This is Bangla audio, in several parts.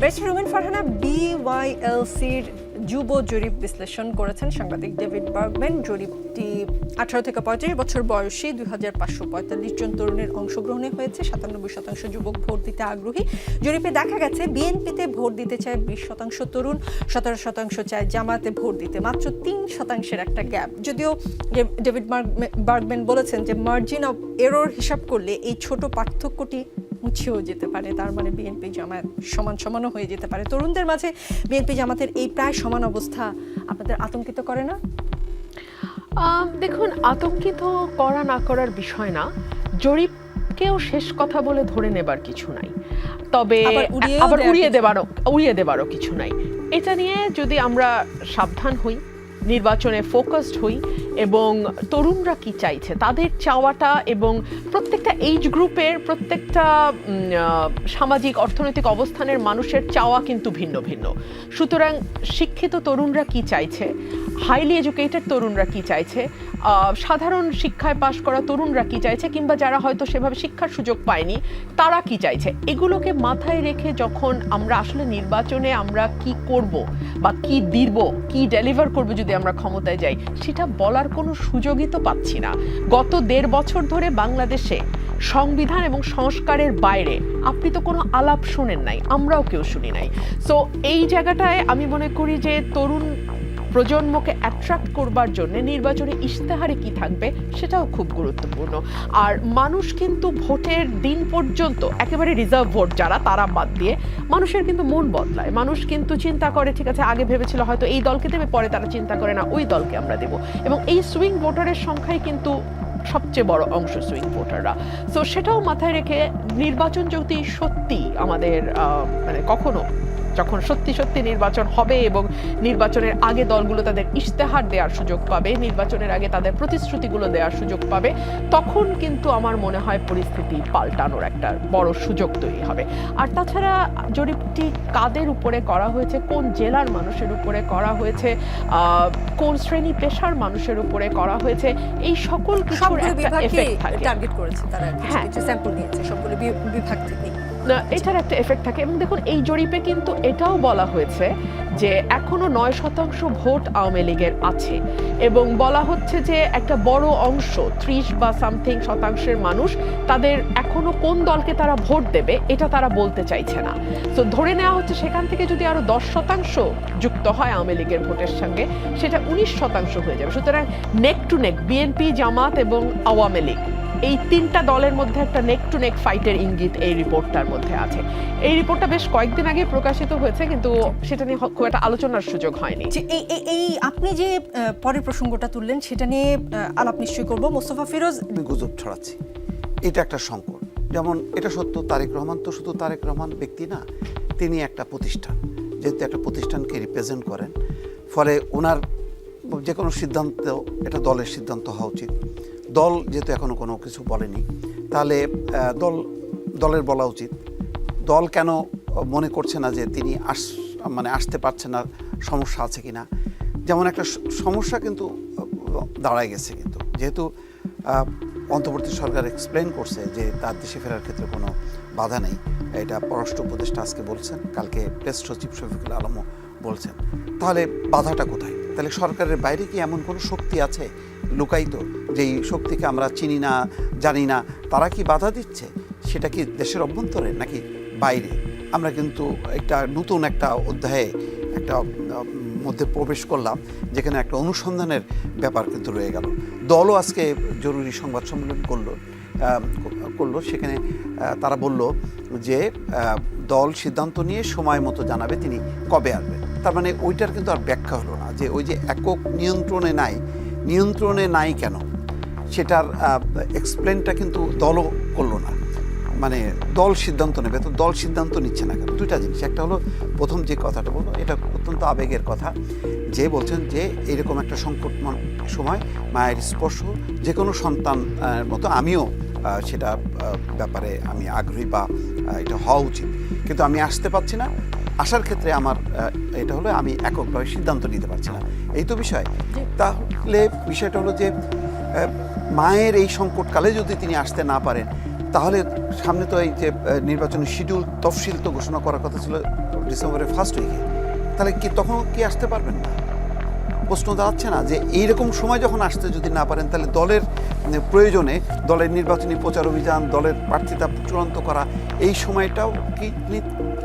ব্যারিস্টার রুমিন ফারহানা বিওয়াইএলসির যুব জরিপ বিশ্লেষণ করেছেন সাংবাদিক ডেভিড বার্গম্যান। জরিপটি আঠারো থেকে পঁয়ত্রিশ বছর বয়সী দুই হাজার পাঁচশো পঁয়তাল্লিশ জন তরুণের অংশগ্রহণে হয়েছে। সাতানব্বই শতাংশ যুবক ভোট দিতে আগ্রহী। জরিপে দেখা গেছে, বিএনপিতে ভোট দিতে চায় বিশ শতাংশ তরুণ, সতেরো শতাংশ চায় জামাতে ভোট দিতে। মাত্র তিন শতাংশের একটা গ্যাপ। যদিও ডেভিড বার্গ- বার্গম্যান বলেছেন যে মার্জিন অফ এরর হিসাব করলে এই ছোট পার্থক্যটি মুছেও যেতে পারে তার মানে বিএনপি জামায়াত সমান সমানও হয়ে যেতে পারে। তরুণদের মাঝে বিএনপি জামাতের এই প্রায় সমান অবস্থা আপনাদের আতঙ্কিত করে না? দেখুন আতঙ্কিত করা না করার বিষয় না জরিপকেও শেষ কথা বলে ধরে নেবার কিছু নাই। তবে আবার উড়িয়ে দেবারও উড়িয়ে দেবারও কিছু নাই। এটা নিয়ে যদি আমরা সাবধান হই নির্বাচনে ফোকাসড হই এবং তরুণরা কি চাইছে? তাদের চাওয়াটা এবং প্রত্যেকটা এইজ গ্রুপের প্রত্যেকটা সামাজিক, অর্থনৈতিক অবস্থানের মানুষের চাওয়া কিন্তু ভিন্ন ভিন্ন। সুতরাং শিক্ষিত তরুণরা কি চাইছে? হাইলি এডুকেটেড তরুণরা কি চাইছে? সাধারণ শিক্ষায় পাশ করা তরুণরা কি চাইছে? কিংবা যারা হয়তো সেভাবে শিক্ষার সুযোগ পায়নি, তারা কি চাইছে? এগুলোকে মাথায় রেখে যখন আমরা আসলে নির্বাচনে আমরা কি করব বা কি দিব, কি ডেলিভার করব যদি আমরা ক্ষমতায় যাই, সেটা বলার কোনো সুযোগই তো পাচ্ছি না। গত দেড় বছর ধরে বাংলাদেশে সংবিধান এবং সংস্কারের বাইরে আপনি তো কোনো আলাপ শোনেন নাই, আমরাও কেউ শুনি নাই। সো এই জায়গাটায় আমি মনে করি যে তরুণ প্রজন্মকে অ্যাট্রাক্ট করবার জন্য নির্বাচনে ইশতেহারে কি থাকবে সেটাও খুব গুরুত্বপূর্ণ। আর মানুষ কিন্তু ভোটের দিন পর্যন্ত একেবারে রিজার্ভ ভোট যারা, তারা বাদ দিয়ে মানুষের কিন্তু মন বদলায়। মানুষ কিন্তু চিন্তা করে, ঠিক আছে, আগে ভেবেছিল হয়তো এই দলকে দেবে, পরে তারা চিন্তা করে, না, ওই দলকে আমরা দেব। এবং এই সুইং ভোটারের সংখ্যাই কিন্তু সবচেয়ে বড় অংশ সুইং ভোটাররা তো সেটাও মাথায় রেখে নির্বাচন যদি সত্যি আমাদের মানে কখনো যখন সত্যি সত্যি নির্বাচন হবে এবং নির্বাচনের আগে দলগুলো তাদের ইশতেহার দেওয়ার সুযোগ পাবে নির্বাচনের আগে তাদের প্রতিশ্রুতিগুলো দেওয়ার সুযোগ পাবে তখন কিন্তু আমার মনে হয় পরিস্থিতি পাল্টানোর একটা বড় সুযোগ তৈরি হবে। আর তাছাড়া জরিপটি কাদের উপরে করা হয়েছে কোন জেলার মানুষের উপরে করা হয়েছে আহ, কোন শ্রেণি পেশার মানুষের উপরে করা হয়েছে এই সকল কিছুর একটা এফেক্ট থাকে। টার্গেট করেছে তারা কিছু। স্যাম্পল নিয়েছে সবগুলো বিভাগ থেকে এটার একটা এফেক্ট থাকে। এবং দেখুন, এই জরিপে কিন্তু এটাও বলা হয়েছে যে এখনও নয় শতাংশ ভোট আওয়ামী লীগের আছে। এবং বলা হচ্ছে যে একটা বড় অংশ, ত্রিশ বা সামথিং শতাংশের মানুষ, তাদের এখনও কোন দলকে তারা ভোট দেবে, এটা তারা বলতে চাইছে না। তো ধরে নেওয়া হচ্ছে সেখান থেকে যদি আরও দশ শতাংশ যুক্ত হয় আওয়ামী লীগের ভোটের সঙ্গে, সেটা উনিশ শতাংশ হয়ে যাবে। সুতরাং নেক টু নেক বিএনপি জামাত এবং আওয়ামী লীগ। এই তিনটা দলের মধ্যে একটা নেক টু নেক ফাইটের ইঙ্গিত এই রিপোর্টটার মধ্যে আছে। এই রিপোর্টটা বেশ কয়েকদিন আগে প্রকাশিত হয়েছে কিন্তু সেটা নিয়ে খুব একটা আলোচনার সুযোগ হয়নি। যে এই এই- আপনি যে পরের প্রসঙ্গটা তুললেন সেটা নিয়ে আলাপ নিশ্চয়ই করব। মোস্তফা ফিরোজ আমি গুজব ছড়াচ্ছি। এটা একটা সংকট। যেমন এটা সত্য তারেক রহমান তো শুধু তারেক রহমান ব্যক্তি না তিনি একটা প্রতিষ্ঠান। যেহেতু একটা প্রতিষ্ঠানকে রিপ্রেজেন্ট করেন ফলে ওনার যে কোনো সিদ্ধান্ত এটা দলের সিদ্ধান্ত হওয়া উচিত। দল যেহেতু এখনও কোনো কিছু বলেনি, তাহলে দল, দলের বলা উচিত। দল কেন মনে করছে না যে তিনি আস মানে আসতে পারছে না, সমস্যা আছে কি না যেমন একটা সমস্যা কিন্তু দাঁড়ায় গেছে কিন্তু। যেহেতু অন্তর্বর্তী সরকার এক্সপ্লেন করছে যে তার দেশে ফেরার ক্ষেত্রে কোনো বাধা নেই। এটা পররাষ্ট্র উপদেষ্টা আজকে বলছেন, কালকে প্রেস সচিব শফিকুল আলমও বলছেন। তাহলে বাধাটা কোথায়? তাহলে সরকারের বাইরে কি এমন কোনো শক্তি আছে? লুকায়িত যেই শক্তিকে আমরা চিনি না, জানি না, তারা কি বাধা দিচ্ছে? সেটা কি দেশের অভ্যন্তরে নাকি বাইরে? আমরা কিন্তু একটা নতুন একটা অধ্যায়ে, একটা মধ্যে প্রবেশ করলাম, যেখানে একটা অনুসন্ধানের ব্যাপার কিন্তু রয়ে গেল। দলও আজকে জরুরি সংবাদ সম্মেলন করল করল, সেখানে তারা বলল যে দল সিদ্ধান্ত নিয়ে সময় মতো জানাবে তিনি কবে আসবেন। তার মানে ওইটার কিন্তু আর ব্যাখ্যা হলো না, যে ওই যে একক নিয়ন্ত্রণে নাই নিয়ন্ত্রণে নাই কেন? সেটার এক্সপ্লেনটা কিন্তু দলও করল না। মানে দল সিদ্ধান্ত নেবে তো দল সিদ্ধান্ত নিচ্ছে না কেন? দুইটা জিনিস। একটা হলো প্রথম যে কথাটা বলল এটা অত্যন্ত আবেগের কথা। যে বলছেন যে এরকম একটা সংকটময় সময় মায়ের স্পর্শ যে কোনো সন্তান মতো আমিও সেটা ব্যাপারে আমি আগ্রহী বা এটা হওয়া উচিত। কিন্তু আমি আসতে পারছি না। আসার ক্ষেত্রে আমার এটা হলো আমি এককভাবে সিদ্ধান্ত নিতে পারছি না। এই তো বিষয়। তাহলে বিষয়টা হলো যে মায়ের এই সংকটকালে যদি তিনি আসতে না পারেন, তাহলে সামনে তো এই যে নির্বাচনের শিডিউল তফসিল তো ঘোষণা করার কথা ছিল ডিসেম্বরের ফার্স্ট উইকে তাহলে কি তখন কি আসতে পারবেন না? প্রশ্ন দাঁড়াচ্ছে না যে এইরকম সময় যখন আসতে যদি না পারেন, তাহলে দলের প্রয়োজনে দলের নির্বাচনী প্রচার অভিযান, দলের প্রার্থিতা চূড়ান্ত করা, এই সময়টাও কি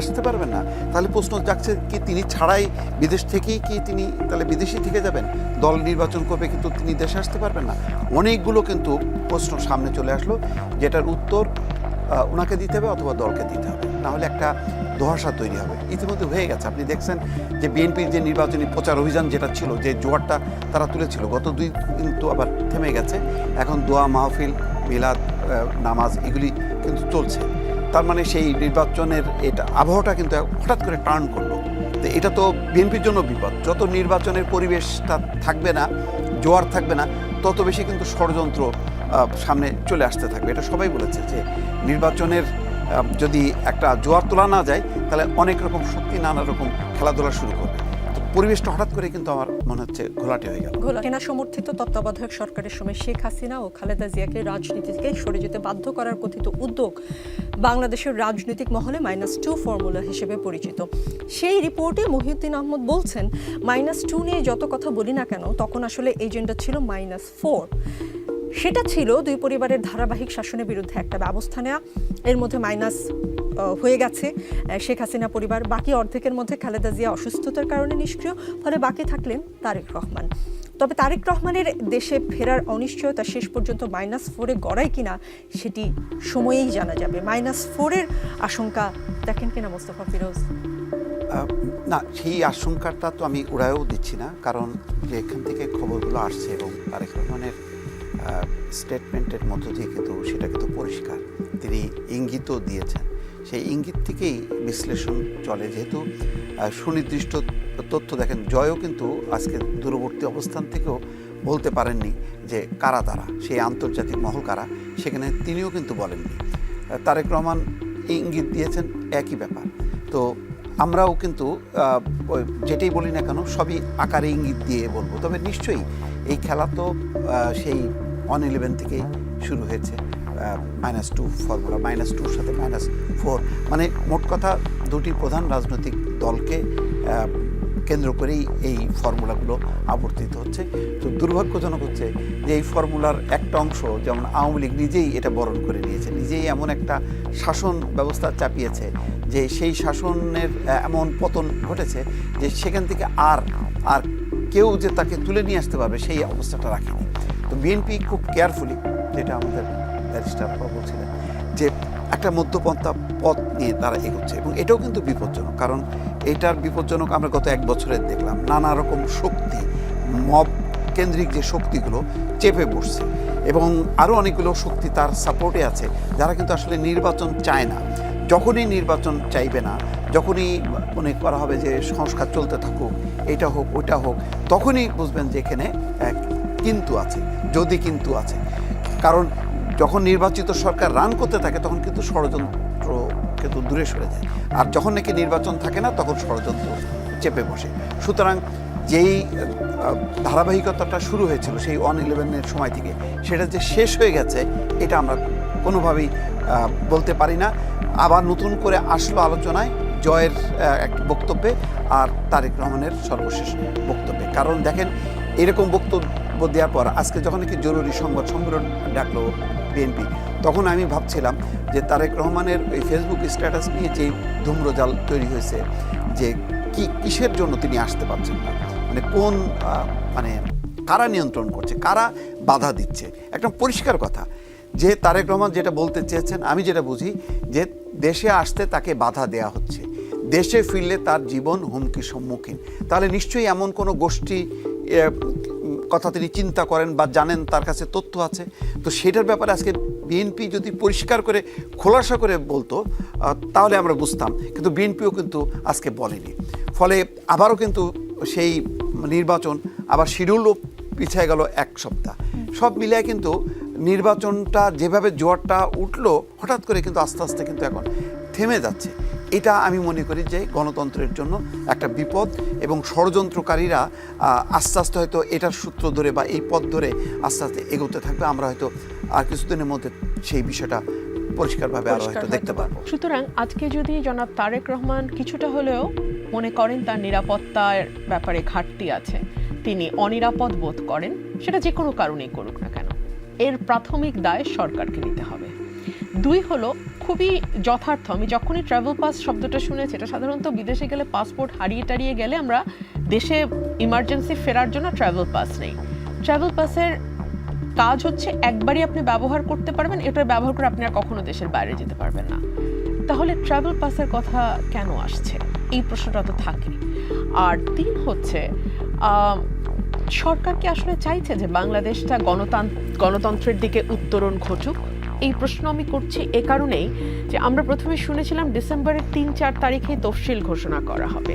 আসতে পারবেন না। তাহলে প্রশ্ন যাচ্ছে কি তিনি ছাড়াই বিদেশ থেকেই কি তিনি তাহলে বিদেশি থেকে যাবেন? দল নির্বাচন করবে কিন্তু তিনি দেশে আসতে পারবেন না। অনেকগুলো কিন্তু প্রশ্ন সামনে চলে আসলো, যেটার উত্তর ওনাকে দিতে হবে অথবা দলকে দিতে হবে। না হলে একটা ধোয়াশা তৈরি হবে। ইতিমধ্যে হয়ে গেছে। আপনি দেখছেন যে বিএনপির যে নির্বাচনী প্রচার অভিযান যেটা ছিল, যে জোয়ারটা তারা তুলেছিল, গত দুই দিন তো আবার থেমে গেছে। এখন দোয়া মাহফিল, মিলাদ নামাজ এগুলি কিন্তু চলছে। তার মানে সেই নির্বাচনের এটা আবহাওয়াটা কিন্তু হঠাৎ করে টার্ন করল। তো এটা তো বিএনপির জন্য বিপদ। যত নির্বাচনের পরিবেশটা থাকবে না, জোয়ার থাকবে না, তত বেশি কিন্তু ষড়যন্ত্র সামনে চলে আসতে থাকবে। এটা সবাই বলেছে যে নির্বাচনের যদি একটা জোয়ার তোলা না যায়, তাহলে অনেক রকম শক্তি, নানা রকম খেলাধুলা শুরু করবে। পরিবেশটা হঠাৎ করে কিন্তু আমার মনে হচ্ছে ঘোলাটে হয়ে গেল। সেনা সমর্থিত তত্ত্বাবধায়ক সরকারের সময় শেখ হাসিনা ও খালেদা জিয়াকে রাজনীতি থেকে সরে যেতে বাধ্য করার কথিত উদ্যোগ বাংলাদেশের রাজনৈতিক মহলে মাইনাস টু ফর্মুলা হিসেবে পরিচিত। সেই রিপোর্টে মহিউদ্দিন আহমদ বলছেন, মাইনাস টু নিয়ে যত কথা বলি না কেন, তখন আসলে এজেন্ডা ছিল মাইনাস ফোর। সেটা ছিল দুই পরিবারের ধারাবাহিক শাসনের বিরুদ্ধে একটা ব্যবস্থা নেওয়া এর মধ্যে মাইনাস হয়ে গেছে। শেখ হাসিনা পরিবার, বাকি অর্ধেকের মধ্যে খালেদা জিয়া অসুস্থতার কারণে নিষ্ক্রিয়, ফলে বাকি থাকলেন তারেক রহমান। তবে তারেক রহমানের দেশে ফেরার অনিশ্চয়তা শেষ পর্যন্ত মাইনাস ফোরে গড়ায় কিনা, সেটি সময়েই জানা যাবে। মাইনাস ফোরের আশঙ্কা দেখেন কিনা মোস্তফা ফিরোজ। না, সেই আশঙ্কাটা তো আমি উড়ায়ও দিচ্ছি না, কারণ যে এখান থেকে খবরগুলো আসছে এবং তারেক রহমানের স্টেটমেন্টের মধ্য দিয়ে কিন্তু সেটা কিন্তু পরিষ্কার। তিনি ইঙ্গিতও দিয়েছেন। সেই ইঙ্গিত থেকেই বিশ্লেষণ চলে। যেহেতু সুনির্দিষ্ট তথ্য দেখেন, জয়ও কিন্তু আজকে দূরবর্তী অবস্থান থেকেও বলতে পারেননি যে কারা তারা, সেই আন্তর্জাতিক মহল কারা, সেখানে তিনিও কিন্তু বলেননি। তারেক রহমান ইঙ্গিত দিয়েছেন একই ব্যাপার। তো আমরাও কিন্তু যেটাই বলি না কেন, সবই আকারে ইঙ্গিত দিয়ে বলব। তবে নিশ্চয়ই এই খেলা তো সেই অন ইলেভেন থেকেই শুরু হয়েছে। মাইনাস টু ফর্মুলা মাইনাস টুর সাথে মাইনাস ফোর মানে মোট কথা দুটি প্রধান রাজনৈতিক দলকে কেন্দ্র করেই এই ফর্মুলাগুলো আবর্তিত হচ্ছে। তো দুর্ভাগ্যজনক হচ্ছে যে এই ফর্মুলার একটা অংশ যেমন আওয়ামী লীগ নিজেই এটা বরণ করে নিয়েছে, নিজেই এমন একটা শাসন ব্যবস্থা চাপিয়েছে যে সেই শাসনের এমন পতন ঘটেছে যে সেখান থেকে আর আর কেউ যে তাকে তুলে নিয়ে আসতে পারবে সেই অবস্থাটা রাখেনি। তো বিএনপি খুব কেয়ারফুলি যেটা আমাদের বলছিলেন যে একটা মধ্যপন্থা পথ নিয়ে তারা এগোচ্ছে এবং এটাও কিন্তু বিপজ্জনক। কারণ এটার বিপজ্জনক আমরা গত এক বছরের দেখলাম, নানা রকম শক্তি, মব কেন্দ্রিক যে শক্তিগুলো চেপে বসছে এবং আরও অনেকগুলো শক্তি তার সাপোর্টে আছে যারা কিন্তু আসলে নির্বাচন চায় না। যখনই নির্বাচন চাইবে না, যখনই মনে করা হবে যে সংস্কার চলতে থাকুক, এটা হোক ওটা হোক, তখনই বুঝবেন যে এখানে কিন্তু আছে, যদি কিন্তু আছে। কারণ যখন নির্বাচিত সরকার রান করতে থাকে, তখন কিন্তু ষড়যন্ত্র কিন্তু দূরে সরে যায়। আর যখন নাকি নির্বাচন থাকে না, তখন ষড়যন্ত্র চেপে বসে। সুতরাং যেই ধারাবাহিকতাটা শুরু হয়েছিল সেই ওয়ান ইলেভেনের সময় থেকে, সেটা যে শেষ হয়ে গেছে, এটা আমরা কোনোভাবেই বলতে পারি না। আবার নতুন করে আসলো আলোচনায় জয়ের এক বক্তব্যে আর তারেক রহমানের সর্বশেষ বক্তব্যে। কারণ দেখেন, এরকম বক্তব্য দেওয়ার পর আজকে যখন একটি জরুরি সংবাদ সম্মেলন ডাকলো বিএনপি। তখন আমি ভাবছিলাম যে তারেক রহমানের ওই ফেসবুক স্ট্যাটাস নিয়ে যে ধূম্রজাল তৈরি হয়েছে, যে কি কিসের জন্য তিনি আসতে পারছেন না? মানে কোন মানে কারা নিয়ন্ত্রণ করছে? কারা বাধা দিচ্ছে? একদম পরিষ্কার কথা। যে তারেক রহমান যেটা বলতে চেয়েছেন, আমি যেটা বুঝি, যে দেশে আসতে তাকে বাধা দেয়া হচ্ছে। দেশে ফিরলে তার জীবন হুমকির সম্মুখীন। তাহলে নিশ্চয়ই এমন কোনো গোষ্ঠী কথা তিনি চিন্তা করেন বা জানেন তার কাছে তথ্য আছে। তো সেটার ব্যাপারে আজকে বিএনপি যদি পরিষ্কার করে, খোলাসা করে বলতো তাহলে আমরা বুঝতাম। কিন্তু বিএনপিও কিন্তু আজকে বলেনি। ফলে আবারও কিন্তু সেই নির্বাচন, আবার শিডিউলও পিছিয়ে গেল এক সপ্তাহ। সব মিলিয়ে কিন্তু নির্বাচনটা যেভাবে জোয়ারটা উঠল, হঠাৎ করে কিন্তু আস্তে আস্তে কিন্তু এখন থেমে যাচ্ছে। এটা আমি মনে করি যে গণতন্ত্রের জন্য একটা বিপদ এবং ষড়যন্ত্রকারীরা আস্তে আস্তে হয়তো এটার সূত্র ধরে বা এই পথ ধরে আস্তে আস্তে এগোতে থাকবে। আমরা হয়তো আর কিছুদিনের মধ্যে সেই বিষয়টা পরিষ্কারভাবে আরও হয়তো দেখতে পারব সুতরাং আজকে যদি জনাব তারেক রহমান কিছুটা হলেও মনে করেন তার নিরাপত্তার ব্যাপারে ঘাটতি আছে তিনি অনিরাপদ বোধ করেন সেটা যে কোনো কারণেই করুক না কেন এর প্রাথমিক দায় সরকারকে নিতে হবে। দুই হলো খুবই যথার্থ। আমি যখনই ট্রাভেল পাস শব্দটা শুনেছি, এটা সাধারণত বিদেশে গেলে পাসপোর্ট হারিয়ে টারিয়ে গেলে আমরা দেশে ইমার্জেন্সি ফেরার জন্য ট্রাভেল পাস নেই। ট্রাভেল পাসের কাজ হচ্ছে একবারই আপনি ব্যবহার করতে পারবেন, এটা ব্যবহার করে আপনি আর কখনো দেশের বাইরে যেতে পারবেন না। তাহলে ট্রাভেল পাসের কথা কেন আসছে? এই প্রশ্নটা তো থাকে আর তিন হচ্ছে সরকার কি আসলে চাইছে যে বাংলাদেশটা গণতান্ত্র গণতন্ত্রের দিকে উত্তরণ ঘটুক? এই প্রশ্ন আমি করছি এ কারণেই যে আমরা প্রথমে শুনেছিলাম ডিসেম্বরের তিন চার তারিখে তফসিল ঘোষণা করা হবে।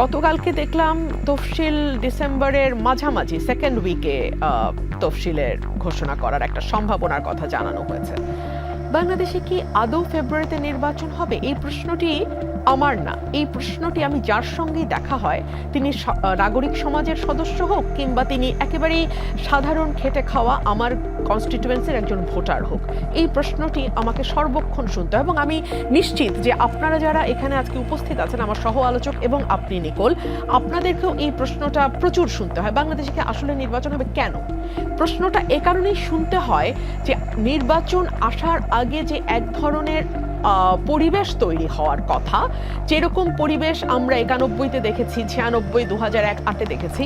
গতকালকে দেখলাম তফসিল ডিসেম্বরের মাঝামাঝি সেকেন্ড উইকে তফসিলের ঘোষণা করার একটা সম্ভাবনার কথা জানানো হয়েছে। বাংলাদেশে কি আদৌ ফেব্রুয়ারিতে নির্বাচন হবে? এই প্রশ্নটি আমার না। এই প্রশ্নটি আমি যার সঙ্গেই দেখা হয়, তিনি নাগরিক সমাজের সদস্য হোক কিংবা তিনি একেবারেই সাধারণ খেটে খাওয়া আমার কনস্টিটিউয়েন্সির একজন ভোটার হোক, এই প্রশ্নটি আমাকে সর্বক্ষণ শুনতে হয় এবং আমি নিশ্চিত যে আপনারা যারা এখানে আজকে উপস্থিত আছেন, আমার সহ আলোচক এবং আপনি নিকোল, আপনাদেরকেও এই প্রশ্নটা প্রচুর শুনতে হয়। বাংলাদেশে আসলে নির্বাচন হবে? কেন? প্রশ্নটা এ কারণেই শুনতে হয় যে নির্বাচন আসার আগে যে এক ধরনের পরিবেশ তৈরি হওয়ার কথা। যেরকম পরিবেশ আমরা একানব্বইতে দেখেছি, ছিয়ানব্বই দু হাজার এক, আটে দেখেছি,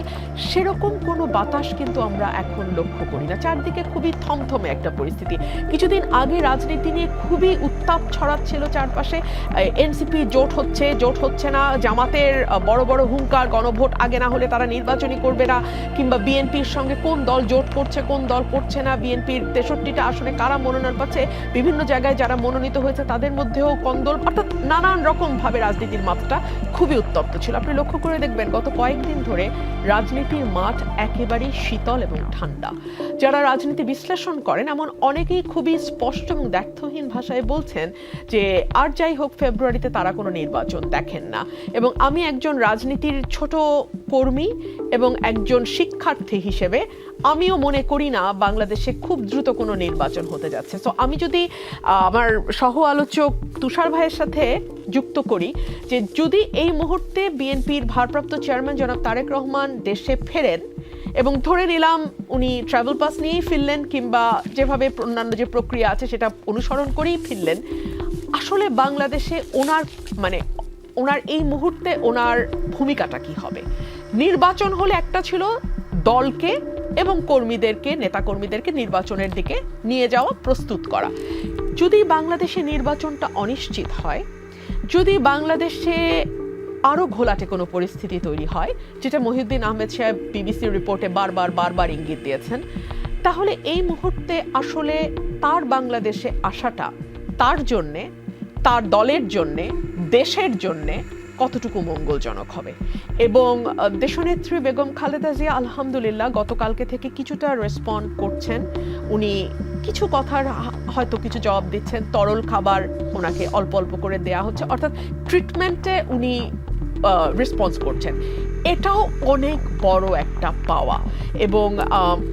সেরকম কোনো বাতাস কিন্তু আমরা এখন লক্ষ্য করি না। চারদিকে খুবই থমথমে একটা পরিস্থিতি। কিছুদিন আগে রাজনীতি নিয়ে খুবই উত্তাপ ছড়াচ্ছিল চারপাশে। এনসিপি জোট হচ্ছে জোট হচ্ছে না, জামাতের বড় বড় হুঙ্কার, গণভোট আগে না হলে তারা নির্বাচনই করবে না, কিংবা বিএনপির সঙ্গে কোন দল জোট করছে, কোন দল করছে না, বিএনপির তেষট্টিটা আসনে কারা মনোনয়ন পাচ্ছে, বিভিন্ন জায়গায় যারা মনোনীত হয়েছে তাদের মধ্যেও কন্দল, অর্থাৎ নানান রকম ভাবে রাজনীতির মাত্রা খুবই উত্তপ্ত ছিল। আপনি লক্ষ্য করে দেখবেন, গত কয়েকদিন ধরে রাজনীতির মাঠ একেবারেই শীতল এবং ঠান্ডা। যারা রাজনীতি বিশ্লেষণ করেন, এমন অনেকেই খুবই স্পষ্ট এবং দ্ব্যর্থহীন ভাষায় বলছেন যে, আর যাই হোক, ফেব্রুয়ারিতে তারা কোনো নির্বাচন দেখেন না। এবং আমি একজন রাজনীতির ছোট কর্মী এবং একজন শিক্ষার্থী হিসেবে আমিও মনে করি না বাংলাদেশে খুব দ্রুত কোনো নির্বাচন হতে যাচ্ছে। তো আমি যদি আমার সহ আলোচক তুষার ভাইয়ের সাথে যুক্ত করি যে যদি এই মুহূর্তে বিএনপির ভারপ্রাপ্ত চেয়ারম্যান জনাব তারেক রহমান দেশে ফেরেন এবং ধরে নিলাম উনি ট্রাভেল পাস নিয়েই ফিরলেন কিংবা যেভাবে অন্যান্য যে প্রক্রিয়া আছে সেটা অনুসরণ করেই ফিরলেন, আসলে বাংলাদেশে ওনার মানে ওনার এই মুহূর্তে ওনার ভূমিকাটা কি হবে? নির্বাচন হলে একটা ছিল দলকে এবং কর্মীদেরকে, নেতাকর্মীদেরকে নির্বাচনের দিকে নিয়ে যাওয়া, প্রস্তুত করা। যদি বাংলাদেশে নির্বাচনটা অনিশ্চিত হয়, যদি বাংলাদেশে আরও ঘোলাটে কোনো পরিস্থিতি তৈরি হয়, যেটা মহিউদ্দিন আহমেদ সাহেব বিবিসির রিপোর্টে বারবার বারবার ইঙ্গিত দিয়েছেন, তাহলে এই মুহূর্তে আসলে তার বাংলাদেশে আসাটা তার জন্যে, তার দলের জন্যে, দেশের জন্যে কতটুকু মঙ্গলজনক হবে। এবং দেশনেত্রী বেগম খালেদা জিয়া, আলহামদুলিল্লাহ, গতকালকে থেকে কিছুটা রেসপন্ড করছেন। উনি কিছু কথার হয়তো কিছু জবাব দিচ্ছেন। তরল খাবার ওনাকে অল্প অল্প করে দেয়া হচ্ছে। অর্থাৎ ট্রিটমেন্টে উনি রেসপন্স করছেন। এটাও অনেক বড় একটা পাওয়া। এবং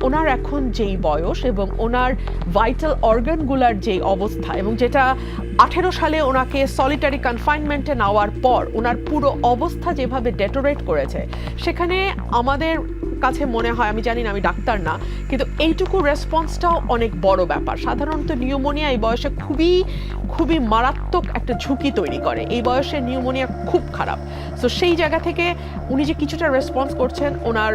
ওনার এখন যেই বয়স এবং ওনার ভাইটাল অর্গানগুলার যেই অবস্থা এবং যেটা আঠেরো সালে ওনাকে সলিটারি কনফাইনমেন্টে নেওয়ার পর ওনার পুরো অবস্থা যেভাবে ডেটোরেট করেছে, সেখানে আমাদের কাছে মনে হয়, আমি জানি না, আমি ডাক্তার না, কিন্তু এইটুকু রেসপন্সটাও অনেক বড় ব্যাপার। সাধারণত নিউমোনিয়া এই বয়সে খুবই খুবই মারাত্মক একটা ঝুঁকি তৈরি করে। এই বয়সে নিউমোনিয়া খুব খারাপ। সো সেই জায়গা থেকে উনি যে কিছুটা রেসপন্স করছেন, ওনার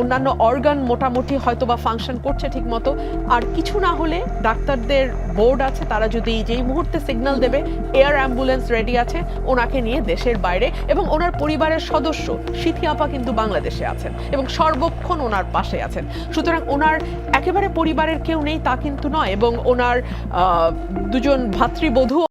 অন্যান্য অর্গান মোটামুটি হয়তো বা ফাংশন করছে ঠিক মতো আর কিছু না হলে ডাক্তারদের বোর্ড আছে, তারা যদি যেই মুহূর্তে সিগন্যাল দেবে এয়ার অ্যাম্বুলেন্স রেডি আছে, ওনাকে নিয়ে দেশের বাইরে এবং ওনার পরিবারের সদস্য সিথি আপা কিন্তু বাংলাদেশে আছেন এবং সর্বক্ষণ ওনার পাশে আছেন। সুতরাং ওনার একেবারে পরিবারের কেউ নেই তা কিন্তু নয় এবং ওনার দুজন ভাতৃবধূ